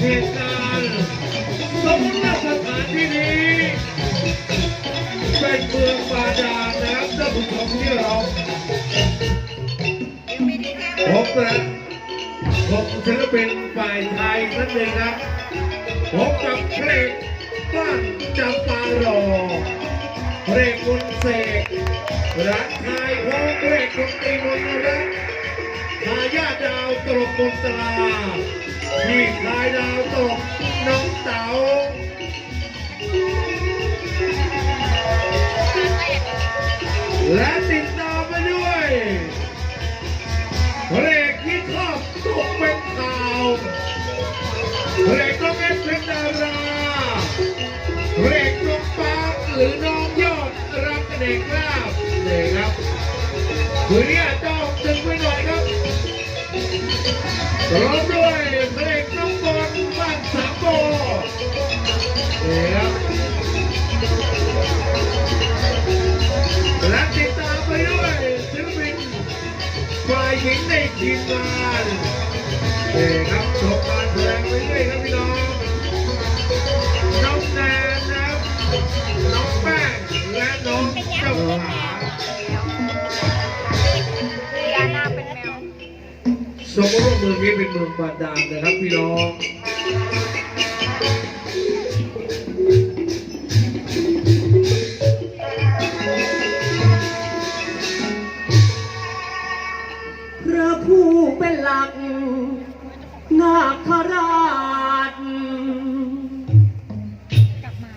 เหตุการณ์สมมติว่าสถานที่นี้เป็นเมืองบาดาลนะครับท่านผู้ชมที่เราพบนะพบศิลปินฝ่ายไทยนั่นเองครับพบกับเพลงบ้านจำปาหลอเพลงมนต์เสกร้านไทยพงเพลงดนตรีมนต์รักทายาดาวตลกมนตรา พี่ชายดาวตกน้องเต๋าและติดตามมาด้วยเพลงที่ชอบตกเป็นข่าวเพลงน้องเอฟเป็นดาราเพลงน้องปาหรือน้องยอดรักเด็กลาบนี่ครับคืนนี้ต้องตึงไว้หน่อยครับร้อมด้วย ทีมงานนี่ครับจบการแสดงไปเรื่อยครับพี่น้องน้องแนนนะครับน้องแป้งและน้องเจ้าขายานาเป็นแมวสมมติว่าเมืองนี้เป็นเมืองบาดาลนะครับพี่น้อง ลักนาคราชกลับมา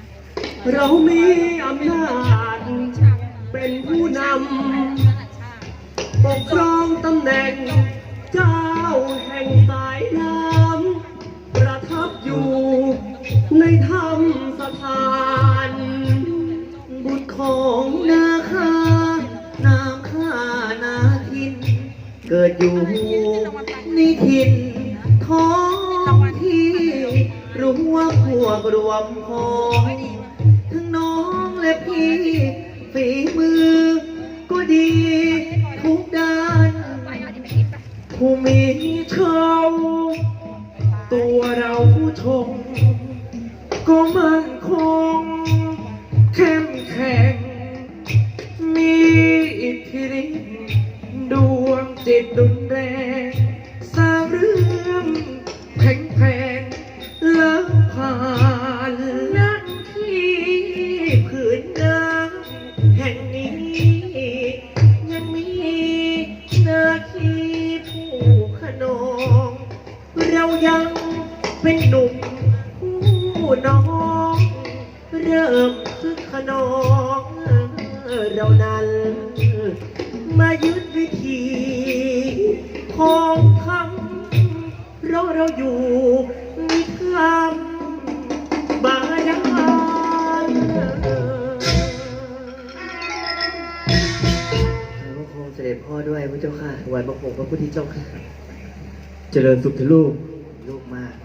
เรามีอำนาจ เป็นผู้นำ ปกครองตำแหน่งเจ้าแห่ง วมพวกรวมพองทั้งน้องและพี่ ฝีมือก็ดีทุกด้าน ผู้มีเช่าตัวเราผู้ชม ก็มั่นคง เข้มแข็ง มีอิทธิฤทธิ์ดวงจิตดุนแรง ผู้น้อง เริ่มคึกขนองเรานั้น มายึดวิธีของคำเพราะเราอยู่ในคำบาดาลพระคงเสด็จพ่อด้วยพระเจ้าค่ะถวายบังคมพระพุทธเจ้าค่ะ เจริญสุขเถอะลูก ลูกมาก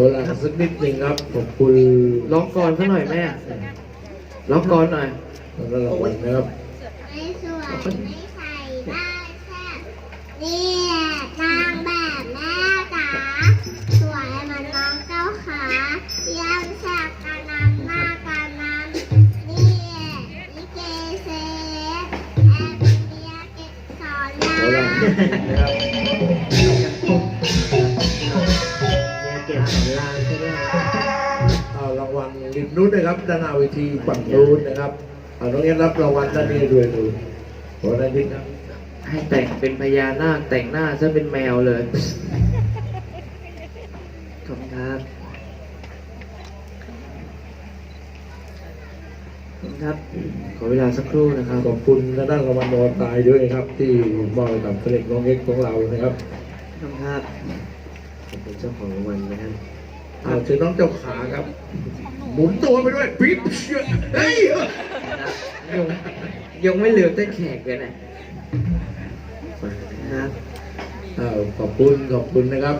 คนละสักนิดหนึ่งครับขอบคุณร้องก่อนซะหน่อยแม่ร้องก่อนหน่อยแล้วรางวัลนะครับ ไม่สวย ด้านหน้าเวทีฝั่งนู้นนะครับเอาน้องเอ็นรับรางวัลด้านนี้ด้วยดูขอได้นิดนะให้แต่งเป็นพญานาคแต่งหน้าซะเป็นแมวเลยขอบคุณครับขอบคุณครับ ขอเวลาสักครู่นะครับขอบคุณทางด้านรางวัลนอตายด้วยนะครับ ที่มอบให้กับเพลงน้องเอ็กซ์ของเรานะครับขอบคุณครับผมเป็นเจ้าของรางวัลนะครับเอาเชิญน้องเจ้าขาครับ หมุนตัวไปด้วยปิ๊บเชื่อเฮ้ยยังยังไม่เหลือแต่แขกเลยนะนะครับเอาขอบคุณขอบคุณนะครับ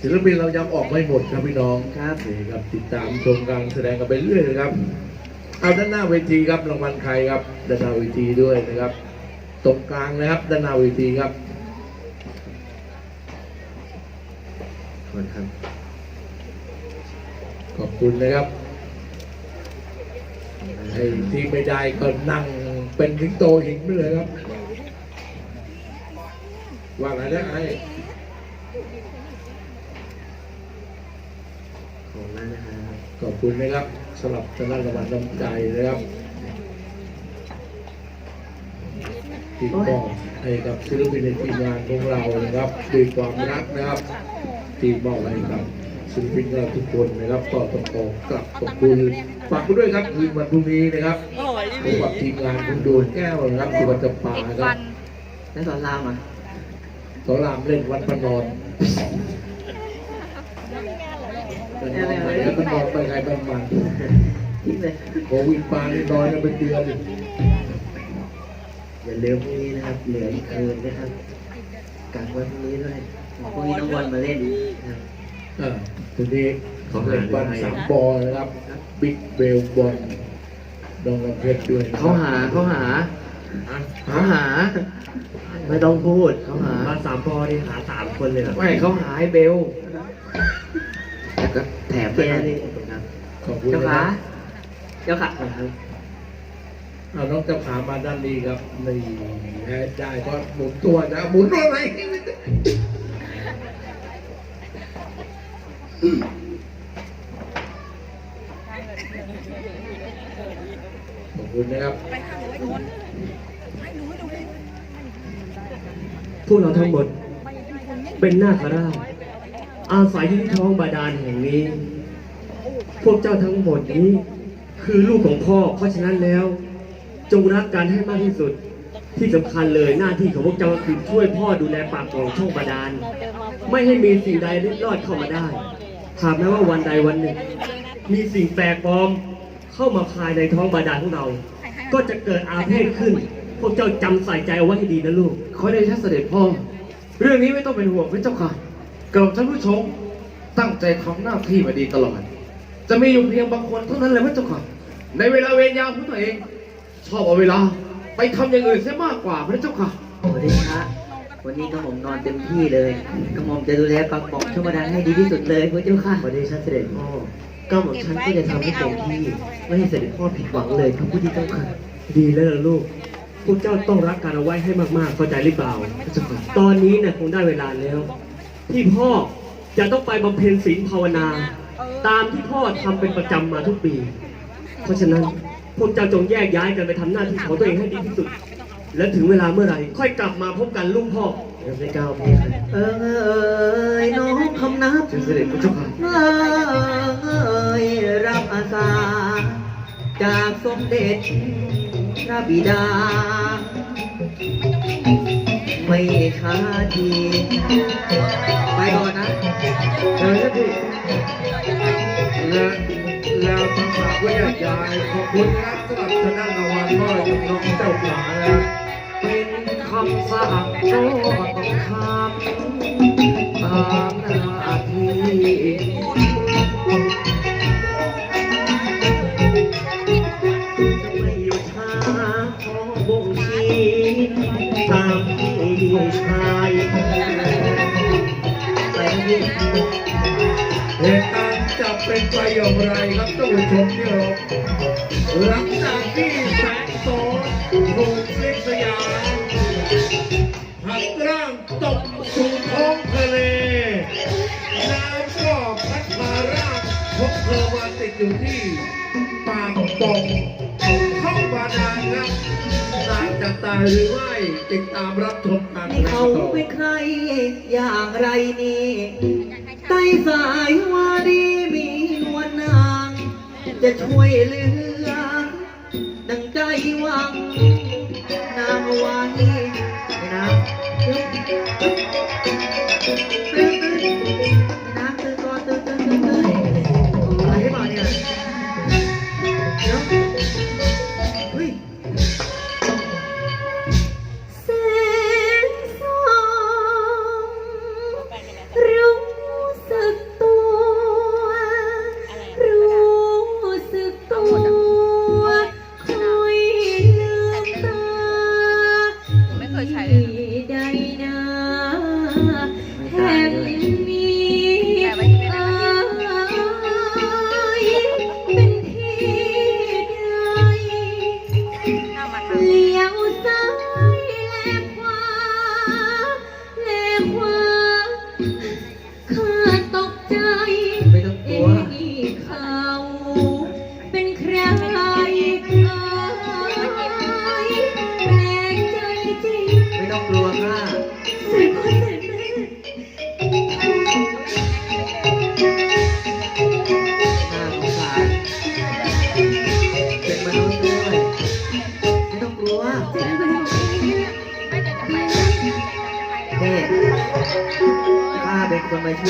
ศิลปินเรายังออกไม่หมดครับพี่น้องครับนี่ครับติดตามชมการแสดงกันไปเรื่อยนะครับเอาด้านหน้าเวทีครับรางวัลใครครับด้านหน้าเวทีด้วยนะครับ ตรงกลางนะครับด้านหน้าเวทีครับ คุณครับ ขอบคุณนะครับไอ้ที่ไม่ได้ก็นั่งเป็นสิงโตหินไปเลยครับ ว่าไงนะไอ้ขอบคุณมากนะครับขอบคุณนะครับสำหรับทางด้านรางวัลน้ำใจนะครับที่มอบให้กับศิลปินในทีมงานของเรานะครับด้วยความรักนะครับ ที่มอบให้กับศิลปินเราทุกคนนะครับก็ต้องขอกลับขอบคุณฝากคุณด้วยครับคืนวันพรุ่งนี้นะครับพบกับทีมงานคุณโดนแก้วนะครับสุวรรณปาอีกนะครัวับนแล้วสอนรามอะสอนรามเล่นวันประนอนเป็นนอนไหนแล้วก็นอนไปไงบ้างมันทิ้งเลยโควิดมานี่นอนกันเป็นเดือนอย่าลืมพรุ่งนี้นะครับ เหลืออีกคืนนะครับ กลับวันพรุ่งนี้ด้วยพรุ่งนี้น้องบอลมาเล่นนะครับอ่าทีนี้ของเล่นบอลสามบอลนะครับบิ๊กเบลบอลดองลำเพชรด้วยนะครับเขาหาเขาหาอะเขาหา ไม่ต้องพูดเขาหามาสามพอนี่หาสามคนเลยไม่เขาหาให้เบลแล้วก็แถมไปนี่ครับขอบคุณเจ้านะคขารับ เจ้าขาครับ เอาน้องจ้าขามาด้านนี้ครับนี่แพ้ได้ก็หมุนตัวนะหมุนตัวไหนขอบคุณนะครับ พวกเราทั้งหมดเป็นนาคราชอาศัยอยู่ที่ท้องบาดาลแห่งนี้ พวกเจ้าทั้งหมดนี้ คือลูกของพ่อ เพราะฉะนั้นแล้ว จงรักกันให้มากที่สุด ที่สำคัญเลยหน้าที่ของพวกเจ้าคือช่วยพ่อดูแลปากของช่องบาดาล ไม่ให้มีสิ่งใดเล็ดลอดเข้ามาได้หากแม้ว่าวันใดวันหนึ่ง มีสิ่งแปลกปลอมเข้ามาภายในท้องบาดาลของเรา ก็จะเกิดอาเพศขึ้น พวกเจ้าจำใส่ใจเอาไว้ให้ดีนะลูก ขอได้ชัเสด็จพ่อ เรื่องนี้ไม่ต้องเป็นห่วงพระเจ้าค่ะกระผมท่านผู้ชมตั้งใจทำหน้าที่มาดีตลอด จะมีอยู่เพียงบางคนเท่านั้นแหละพระเจ้าค่ะ ในเวลาเวรยามของตัวเอง ชอบเอาเวลา ไปทำอย่างอื่นเสียมากกว่าพระเจ้าค่ะสวัสดีครับวันนี้กระหม่อมนอนเต็มที่เลยกระหม่อมจะดูแลปากบอกช่วงบาดาลให้ดีที่สุดเลยพระเจ้าค่ะวันนี้ฉันเสด็จพ่อกระหม่อมฉันก็จะทำให้เต็มที่ไม่ให้เสด็จพ่อผิดหวังเลยครับผู้ที่เจ้าค่ะ ดีแล้วล่ะลูกพวกเจ้าต้องรักกันเอาไว้ให้มากๆเข้าใจหรือเปล่าพระเจ้าค่ะตอนนี้เนี่ยคงได้เวลาแล้ว ที่พ่อจะต้องไปบำเพ็ญศีลภาวนา ตามที่พ่อทำเป็นประจำมาทุกปี เพราะฉะนั้น พวกเจ้าจงแยกย้ายกันไปทำหน้าที่ของตัวเองให้ดีที่สุด และถึงเวลาเมื่อไหร่ ค่อยกลับมาพบกันลูกพ่อเราได้ก้าวพี่เอ้ยน้องคำนับเชิญเสด็จพระเจ้าค่ะเอ้ยรับอาสาจากสมเด็จพระบิดา ไม่ช้าทีไปก่อนนะเจอกันที และแล้วทั้งสามก็แยกย้ายขอบคุณครับสำหรับทางด้านรางวัลก็ยงน้องเจ้าขานะเป็นคำสั่งก็ต้องทำตามหน้าที่ อย่างไรครับท่านผู้ชมที่เราหลังจากที่แสงโสนถูกเล็กสยามหักร่างตกสู่ท้องทะเลน้ำก็พัดพาร่างของเธอมาติดอยู่ที่ปากป่องเข้าบาดาลครับนางจะตายหรือไม่ติดตามรับชมกันนี่นะคเขารับเป็นใครอย่างไรนี่ใต้สายวารี จะช่วยเหลือ ดังใจหวังนางเอาไว้นะ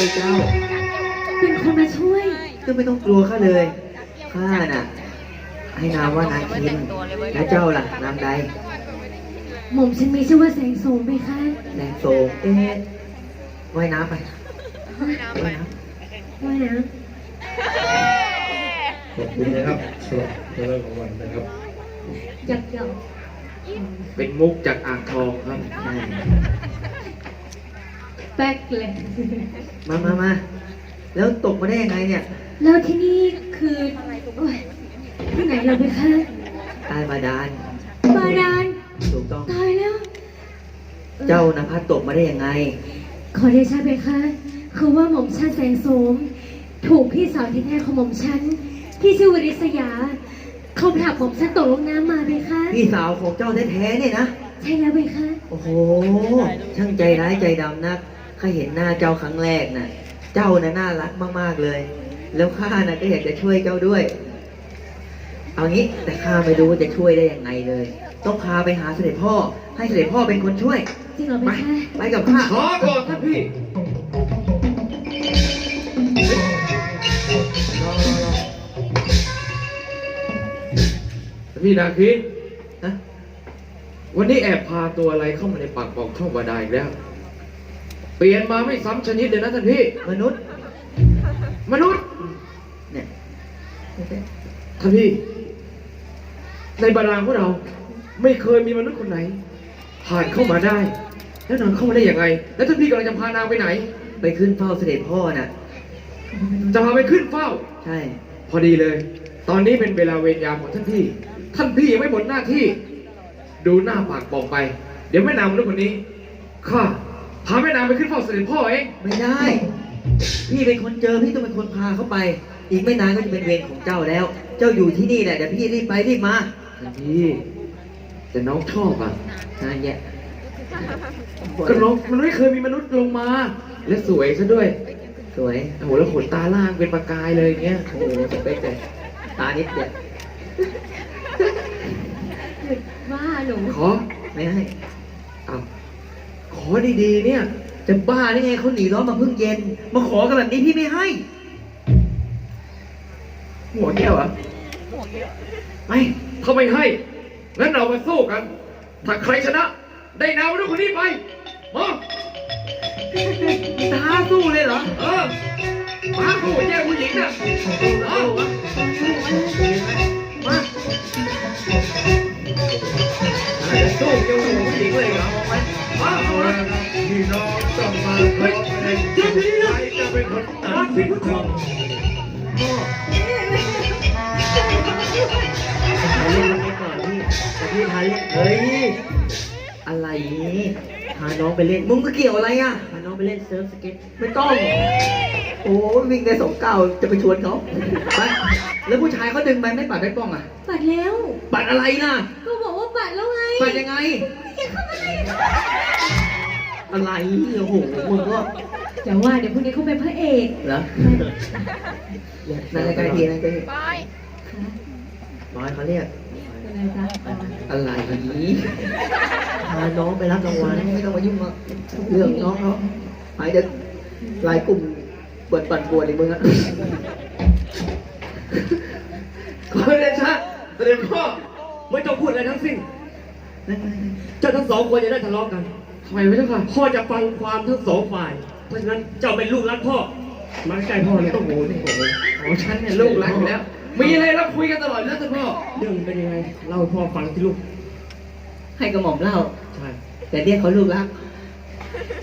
เป็นคนมาช่วยเจ้า เป็นคนมาช่วย ก็ไม่ต้องกลัวข้าเลยข้าน่ะ ให้นามว่านางคินแล้วเจ้าล่ะนามใดหม่อมฉันมีชื่อว่าแสงโสมไหมคะแดงโซเอ๊ะว่ายน้ำไปน้ำไปว่ายน้ว่านะขอบคุณนะครับสำหรับเรื่องของวันนะครับหยักหยอกเป็นมุกจากอ่างทองครับำใช่ แป๊กเลย มามามาแล้วตกมาได้ยังไงเนี่ย แล้วที่นี่คือโอ้ยที่ไหนเราไปคะใตายบาดาล บาดาลถูกต้อง ตายแล้ว เจ้านะพัดตกมาได้ยังไง ขอเดชะไปคะคือว่าหม่อมชันแสงโสม ถูกพี่สาวที่แท้ของหม่อมชันที่ชื่อวริษยา เขาผลักหม่อมชันตกลงน้ำมาไปคะพี่สาวของเจ้าแท้ๆเนี่ยนะ ใช่แล้วไปคะ โอ้โห ช่างใจร้ายใจดำนัก ข้าเห็นหน้าเจ้าครั้งแรกน่ะ เจ้าน่ะน่ารักมากๆเลย แล้วข้าน่ะก็อยากจะช่วยเจ้าด้วย เอางี้แต่ข้าไม่รู้ว่าจะช่วยได้ยังไงเลย ต้องพาไปหาเสด็จพ่อ ให้เสด็จพ่อเป็นคนช่วย จริงเหรอไปไปคะไปกับข้า ขอก่อนท่านพี่รอรอรอพี่นาคินนะวันนี้แอบพาตัวอะไรเข้ามาในปากบอกช่องบาดาลอีกแล้วเปลี่ยนมาไม่ซ้ำชนิดเลยนะท่านพี่ มนุษย์ มนุษย์ เนี่ยท่านพี่ ในบาดาลของเรา ไม่เคยมีมนุษย์คนไหน ผ่านเข้ามาได้ แล้วนางเข้ามาได้ยังไงแล้วท่านพี่กำลังจะพานางไปไหน ไปขึ้นเฝ้าเสด็จพ่อน่ะ จะพาไปขึ้นเฝ้า ใช่ พอดีเลย ตอนนี้เป็นเวลาเวรยามของท่านพี่ ท่านพี่ยังไม่หมดหน้าที่ ดูหน้าปากบอกไป เดี๋ยวแม่นางมนุษย์คนนี้ข้า พาแม่นางไปขึ้นเฝ้าเสด็จพ่อเองไม่ได้ พี่เป็นคนเจอพี่ต้องเป็นคนพาเขาไป อีกไม่นานก็จะเป็นเวรของเจ้าแล้ว เจ้าอยู่ที่นี่แหละเดี๋ยวพี่รีบไปรีบมาท่านพี่แต่น้องชอบอะนั่นแหละก็น้องมันไม่เคยมีมนุษย์ลงมา และสวยซะด้วย สวยโอ้โหแล้วขนตาล่างเป็นประกายเลยอย่างเงี้ยโอ้โหสเปคเลยตานิดเดียวหยุดว่าหนูขอไม่ให้อ้าว ขอดีๆเนี่ย จะบ้าได้ไงเขาหนีร้อนมาเพิ่งเย็น มาขอกันแบบนี้พี่ไม่ให้ หัวแก้วเหรอะไม่ถ้าไม่ให้ งั้นเรามาสู้กัน ถ้าใครชนะ ได้นามมนุษย์คนนี้ไปมาตาสู้เลยเหรอ เออมาคู่แย่งผู้หญิงน่ะเอามามาจะสู้เจ้าหนูผู้หญิงเลยเหรอเอาไหม มาเอาเอาละละครับพี่น้องต้องมาขอเป็นใครจะเป็นคนตัดสินของมาเล่นมันไปก่อนพี่แต่พี่พาเล่นเฮ้ย อะไรพาน้องไปเล่น มึงก็เกี่ยวอะไรอะพาน้องไปเล่นเซิร์ฟสเก็ต ไม่ต้อง โอ้วิ่งได้สองเก้าจะไปชวนเขาไปแล้วผู้ชายเขาดึงไปไม่ปัดไม่ป้องอะ ปัดแล้ว ปัดอะไรน่ะ ก็บอกว่าปัดแล้วไง ปัดยังไง อะไรโอ้โหมึงก็อย่าว่าเดี๋ยวพรุ่งนี้เขาเป็นพระเอกเหรอนั่นใกล้ๆทีนั่นใกล้ไปๆบอยเขาเรียก อะไรจ๊ะอะไรนี้พาน้องไปรับรางวัลไม่ต้องมายุ่งกับเรื่องน้องเขาหายจะลายกลุ่มเปิดปั่นปวดอีกมึงอะขอเดชะเสด็จพ่อไม่ต้องพูดอะไรทั้งสิ้น เจ้าทั้งสองคนจะได้ทะเลาะกัน ทำไมไม่เจ้าค่ะ พ่อจะฟังความทั้งสองฝ่าย เพราะฉะนั้นเจ้าเป็นลูกรักพ่อ มาใกล้พ่อเลยโอ้โหนี่โอ้โหของฉันเนี่ยลูกรักอยู่แล้ว มีอะไรเราคุยกันตลอดอยู่แล้วท่านพ่อ เรื่องเป็นยังไงเล่าให้พ่อฟังที่ลูก ให้กระหม่อมเล่า ใช่ แต่เรียกเขาลูกรัก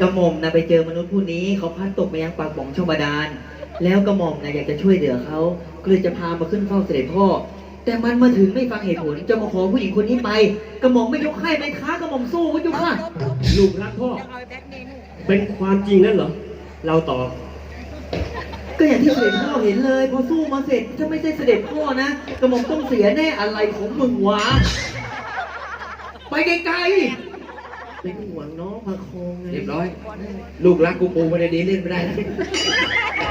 กระหม่อมนะไปเจอมนุษย์ผู้นี้เขาพลัดตกมายังปากบ่องช่องบาดาล แล้วกระหม่อมนะอยากจะช่วยเหลือเขาก็เลยจะพามาขึ้นเฝ้าเสด็จพ่อ แต่มันมาถึงไม่ฟังเหตุผลจะมาขอผู้หญิงคนนี้ไป กระหม่อมไม่ยกให้ไม่ค้ากระหม่อมสู้ก็ยกค่ะลูกรักพ่อ เป็นความจริงนั่นเหรอ เราตอบ ก็อย่างที่เสด็จพ่อเห็นเลย พอสู้มาเสร็จถ้าไม่ใช่เสด็จพ่อนะ กระหม่อมต้องเสียแน่อะไรของมึงวะ ไปไกลเป็นห่วงน้องประคองไงเรียบร้อย ลูกรักกูปูไม่ได้ดีเล่นไม่ได้นะ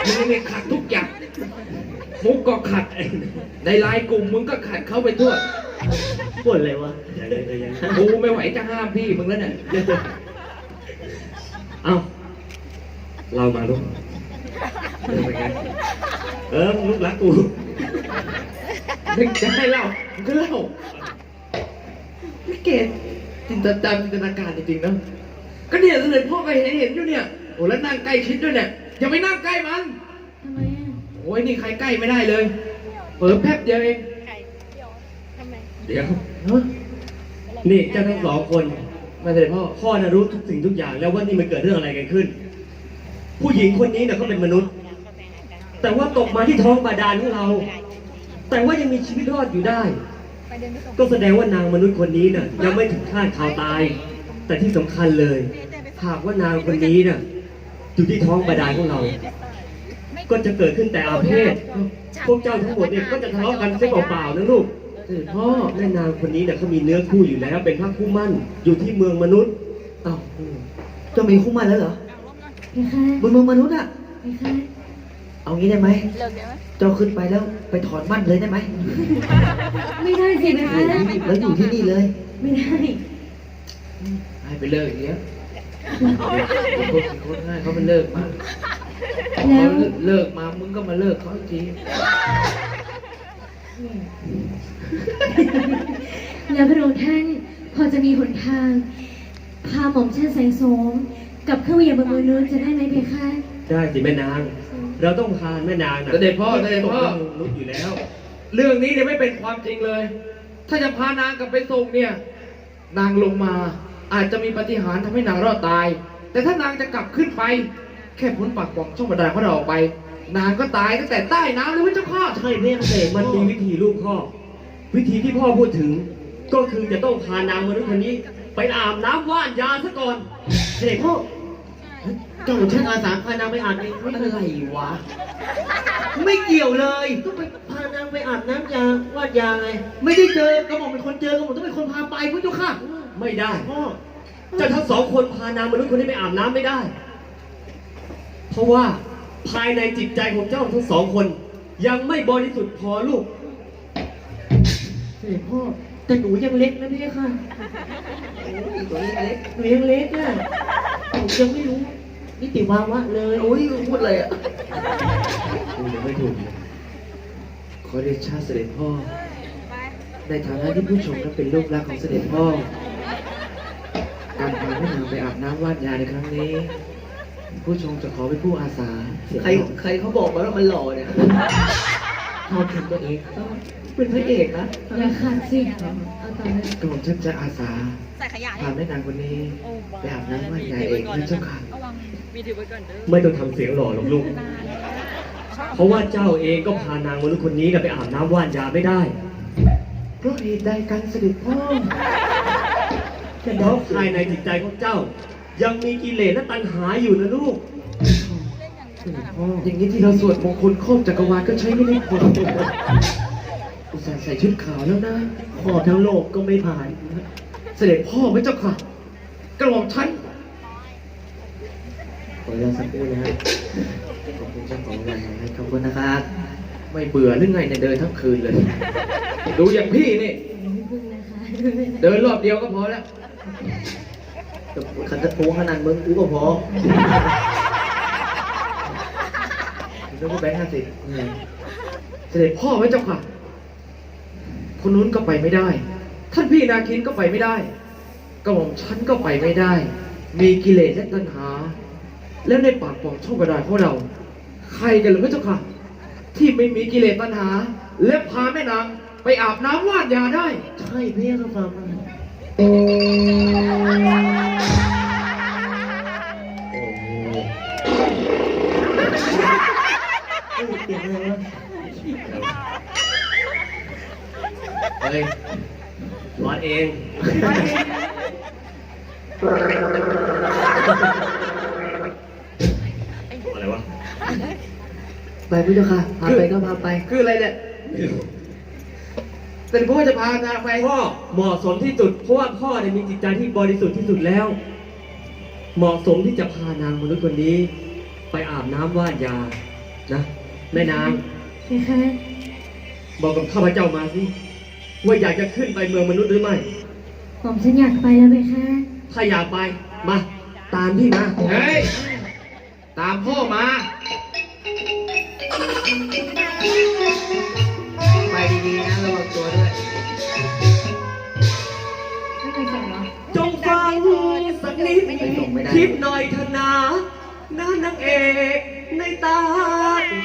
มึงเนี่ยขัดทุกอย่าง มุกก็ขัดในไลน์กลุ่มมึงก็ขัดเข้าไปทั่วปวดเลยวะอย่างนี้เลยยังกูไม่ไหวจะห้ามพี่มึงแล้วเนี่ยเอ้าเรามาลูกเออเป็นไงเออมึงลูกรักกูนึกจะให้เล่ามึงก็เล่าไม่เก่งจินตนาการจินตนาการจริงๆนะก็เนี่ยเสด็จพ่อก็เห็นเห็นอยู่เนี่ยโอ้แล้วนั่งใกล้ชิดด้วยเนี่ยอย่าไปนั่งใกล้มันทำไม อะโอ้ยนี่ใครใกล้ไม่ได้เลยเปิดแป๊บเดียวเองไก่เดี๋ยวทำไมเดี๋ยวเฮ้ยนี่เจ้าทั้งสองคนมาเสด็จพ่อพ่อนะรู้ทุกสิ่งทุกอย่างแล้วว่านี่มันเกิดเรื่องอะไรกันขึ้น ผู้หญิงคนนี้เนี่ยเขาเป็นมนุษย์ แต่ว่าตกมาที่ท้องบาดาลของเรา แต่ว่ายังมีชีวิตรอดอยู่ได้ไปเดินไปส่งก็แสดงว่านางมนุษย์คนนี้น่ะยังไม่ถึงขั้นข่าวตาย แต่ที่สำคัญเลย หากว่านางคนนี้น่ะอยู่ที่ท้องบาดาลของเรา ก็จะเกิดขึ้นแต่อาเพศพวกเจ้าทั้งหมดเนี่ยก็จะทะเลาะกันเสียเปล่าๆนะลูกเสด็จพ่อแม่นางคนนี้เนี่ยเขามีเนื้อคู่อยู่แล้ว เป็นพระคู่มั่นอยู่ที่เมืองมนุษย์เอ้าเจ้ามีคู่มั่นแล้วเหรอเพคะบนเมืองมนุษย์อะเพคะเอางี้ได้ไหมเลิกเดี๋ยวไหมเจ้าขึ้นไปแล้วไปถอนมั่นเลยได้ไหมไม่ได้สิเพคะ แล้วอยู่ที่นี่เลยไม่ได้ให้ไปเลิกอย่างเงี้ยคนคนง่ายเขาไปเลิกมา แล้วเขาเลิกมา มึงก็มาเลิกเขาอีกทีแล้วพระองค์ท่านพอจะมีหนทาง พาหม่อมชันแสงโสมกับเครื่องวิญญาณบนมือนู้นจะได้ไหมเพคะ ได้สิแม่นาง เราต้องพาแม่นางน่ะเสด็จพ่อเสด็จตกพ่อเรื่องมนุษย์อยู่แล้ว เรื่องนี้เนี่ยไม่เป็นความจริงเลย ถ้าจะพานางกลับไปส่งเนี่ย นางลงมาอาจจะมีปาฏิหารย์ทำให้นางรอดตาย แต่ถ้านางจะกลับขึ้นไป แค่พ้นปากป่องช่องบันไดของเราออกไป นางก็ตายตั้งแต่ใต้น้ำเลยพระเจ้าข้าใช่เพียงเสกมันมีวิธีลูกพ่อ วิธีที่พ่อพูดถึง ก็คือจะต้องพานางมนุษย์คนนี้ ไปอาบน้ำว่านยาซะก่อนเสด็จพ่อเจ้าของฉันอาสาพานางไปอาบเองไม่อะเป็นไรไรวะ ไม่เกี่ยวเลยก็ไปพานางไปอาบน้ำยาวาดยาไงไม่ได้เจอกระหม่อมเป็นคนเจอกระหม่อมต้องเป็นคนพาไปพุทธเจ้าค่ะไม่ได้พ่อเจ้าทั้งสองคนพานางมนุษย์คนนี้ไปอาบน้ำไม่ได้ เพราะว่าภายในจิตใจของเจ้าทั้งสองคน ยังไม่บริสุทธิ์พอลูก เสด็จพ่อแต่หนูยังเล็กนะพี่ค่ะโอ้ยตัวนี้เล็กหนูยังเล็กอะหนูยังไม่รู้นิติภาวะเลยโอ้ยพูดเลยอะกูยังไม่ถูกเลยขอเดชะเสด็จพ่อ ในฐานะที่ผู้ชมนั้นเป็นลูกรักของเสด็จพ่อ การพาแม่นางไปอาบน้ำว่านยาในครั้งนี้ ผู้ชมจะขอเป็นผู้อาสาใครใครเขาบอกมาว่ามันหล่อเนี่ยชอบทำตัวเองเป็นพระเอกนะอย่าขาดสิเอาต่อเลยกระหม่อมฉันจะอาสาใส่ขยะพาแม่นางคนนี้ไปอาบน้ำว่านยาเองพระเจ้าค่ะเอาวางมีถือไว้ก่อนเด้อไม่ต้องทำเสียงหล่อหรอกลูก เพราะว่าเจ้าเองก็พานางมนุษย์คนนี้น่ะไปอาบน้ำว่านยาไม่ได้เพราะเหตุใดกันเสด็จพ่อเพราะภายในจิตใจของเจ้า ยังมีกิเลสและตัณหาอยู่นะลูกเสด็จพ่ออย่างนี้ที่เราสวดมงคลครอบจักรวาลก็ใช้ไม่ได้ผลอุตส่าห์ใส่ชุดขาวแล้วนะ ขอบทั้งโลกก็ไม่ผ่าน เสด็จพ่อพระเจ้าค่ะ กระหม่อมฉันขอเวลาสักครู่นะฮะขอบคุณเจ้าของงานนะครับขอบคุณนะครับ ไม่เบื่อหรือไงเนี่ยเดินทั้งคืนเลย ดูอย่างพี่นี่ไม่พึ่งนะคะเดินรอบเดียวก็พอแล้ว ขันจะโป้ขนาดมึงกูก็พอแล้วก็แบงค์ห้าสิบเสด็จพ่อพระเจ้าค่ะ คนนู้นก็ไปไม่ได้ ท่านพี่นาคินก็ไปไม่ได้กระหม่อมฉันก็ไปไม่ได้ มีกิเลสและตัณหา แล้วในปากปองช่องกระดาษของเรา ใครกันหรือพระเจ้าค่ะ ที่ไม่มีกิเลสตัณหา และพาแม่นางไปอาบน้ำว่านยาได้ ใช่พี่ก็ฟังมาเเปลี่ยนอะไรวะเฮ้ยร้อนเองอะไรวะไปพี่เจ้าค่ะพาไปก็พาไป คืออะไรเนี่ยแต่พ่อจะพานางไปพ่อเหมาะสมที่สุด เพราะว่าพ่อเนี่ยมีจิตใจที่บริสุทธิ์ที่สุดแล้ว เหมาะสมที่จะพานางมนุษย์คนนี้ ไปอาบน้ำว่านยานะ แม่นาง เพคะบอกกับข้าพเจ้ามาสิว่าอยากจะขึ้นไปเมืองมนุษย์หรือไม่หม่อมฉันอยากไปแล้วเพคะถ้าอยากไป มา ตามพี่มา เฮ้ย ตามพ่อมา ไปดีๆนะระวังตัวด้วย ไม่เคยส่งเหรอจงฟังสักนิดส่งไม่ได้ คิดหน่อยเถอะนะน้านางเอก ในตาที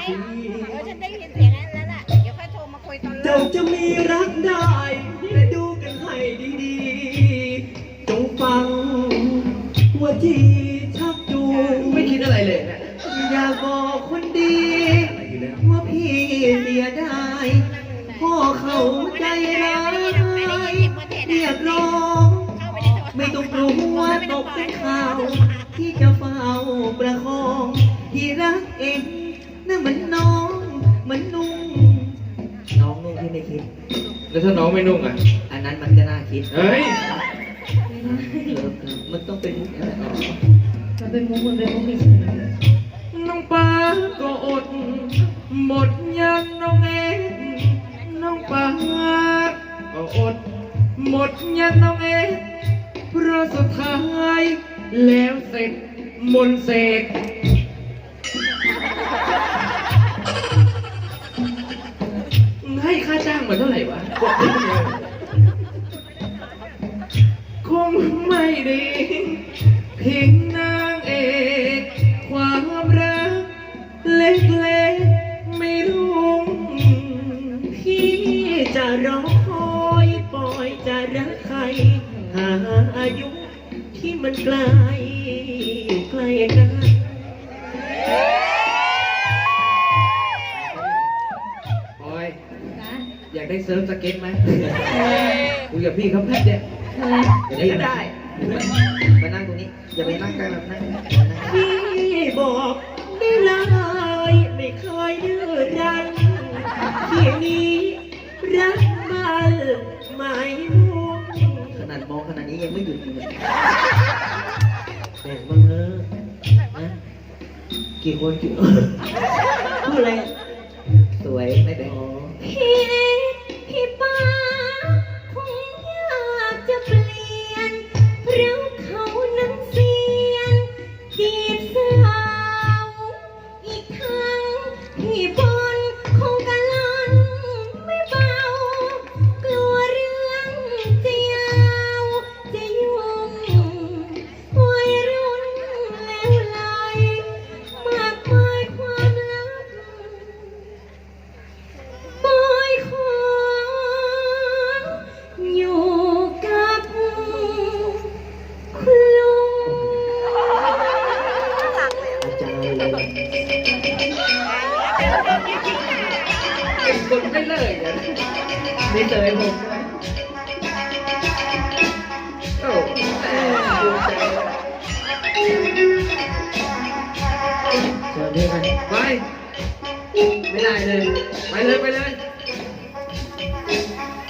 เออฉันได้ยินเสียงนั้นแล้วล่ะ เดี๋ยวค่อยโทรมาคุยตอนเลิเจ้ากจะมีรักได้แต่ดูกันให้ดีๆ จงฟังว่าที่ชักจูงไม่คิดอะไรเลยเนะอยากบอกคนดี ว่าพี่เสียดายพ่อเขาใจร้ายเรียกร้อง เข้าไปในโทรศัพท์ไม่ต้องกลัวตกเป็นข่าว ที่จะเฝ้าประคอง ที่รักเองนั่นมันน้องเหมันนุ่งน้องนุ่งที่ไม่คิด แล้วถ้าน้องไม่นุ่งอะ อันนั้นมันก็น่าคิดเฮ้ยไม่ได้เออเออมันต้องเป็นมุกอะไรอ๋อมันเป็นมุกมันเป็นมุกเฉยน้องปาก็อด หมดยังน้องเอ็นน้องปาก็อด หมดยังน้องเอ็นเพราะสุดท้ายแล้วเสร็จมนต์เสก เท่าไหร่วะคงไม่ดีเพียงนางเอกความรักเล็กๆไม่รุ่งพี่จะรอคอยปล่อยจะรักใคร หาอายุที่มันไกลอยู่ใกลกัน ได้เซิร์ฟสเก็ตไหมคุยกับพี่เขาแป๊บเดียวเฮ้ยเดี๋ยวได้ มานั่งตรงนี้ อย่าไปนั่งใกล้แบบนั่งพี่บอกได้เลยไม่เคยดื้อรั้นที่นี้รักมันไม่มุ่งขนาดมองขนาดนี้ยังไม่หยุดเลยแบ่งบ้างเถอะนะกี่คนกี่พูดอะไรสวยไม่แบ่งพี่ พี่